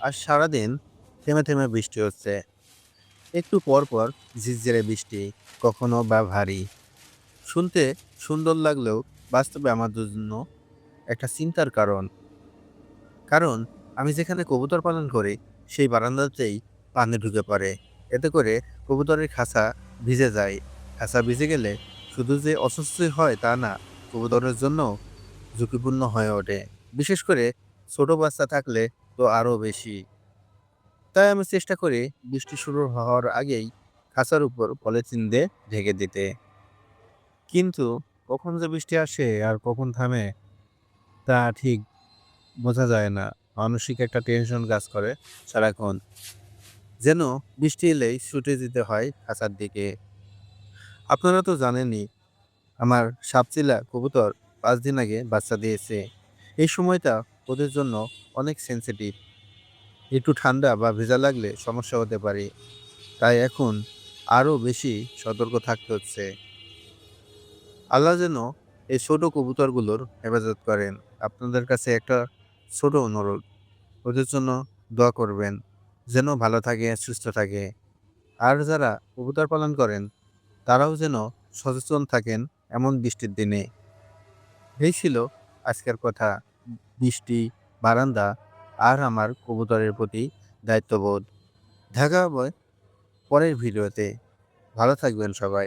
আর সারাদিন থেমে থেমে বৃষ্টি হচ্ছে। একটু পর পর ঝিরঝিরে বৃষ্টি, কখনো বা ভারী। শুনতে সুন্দর লাগলেও বাস্তবে আমার জন্য একটা চিন্তার কারণ। কারণ আমি যেখানে কবুতর পালন করি, সেই বারান্দাতেই পানি ঢুকে পড়ে। এতে করে কবুতরের খাঁচা ভিজে যায়। খাঁচা ভিজে গেলে শুধু যে অস্বস্তি হয় তা না, কবুতরের জন্য ঝুঁকিপূর্ণ হয়ে ওঠে। বিশেষ করে ছোট বাচ্চা থাকলে তো আরও বেশি। তাই আমি চেষ্টা করি বৃষ্টি শুরু হওয়ার আগেই খাঁচার উপর পলিথিন দিয়ে ঢেকে দিতে। কিন্তু কখন যে বৃষ্টি আসে আর কখন থামে তা ঠিক বোঝা যায় না। মানসিক একটা টেনশন কাজ করে সারাক্ষণ। যেন বৃষ্টি এলেই ছুটে যেতে হয় খাঁচার দিকে। আপনারা তো জানেনই, আমার সাপচিলা কবুতর পাঁচ দিন আগে বাচ্চা দিয়েছে। এই সময়টা ওদের জন্য অনেক সেন্সিটিভ একটু ঠান্ডা বা ভেজা লাগলে সমস্যা হতে পারে। তাই এখন আরও বেশি সতর্ক থাকতে হচ্ছে। আল্লাহ যেন এই ছোট কবুতরগুলোর হেফাজত করেন। আপনাদের কাছে একটা ছোট অনুরোধ। ওদের জন্য দোয়া করবেন যেন ভালো থাকে, সুস্থ থাকে। আর যারা কবুতর পালন করেন, তারাও যেন সচেতন থাকেন এমন বৃষ্টির দিনে। এই ছিল আজকের কথা। বৃষ্টি বারান্দা আর আমার কবুতরের প্রতি দায়িত্ববোধ। দেখা হবে পরের ভিডিওতে। ভালো থাকবেন সবাই।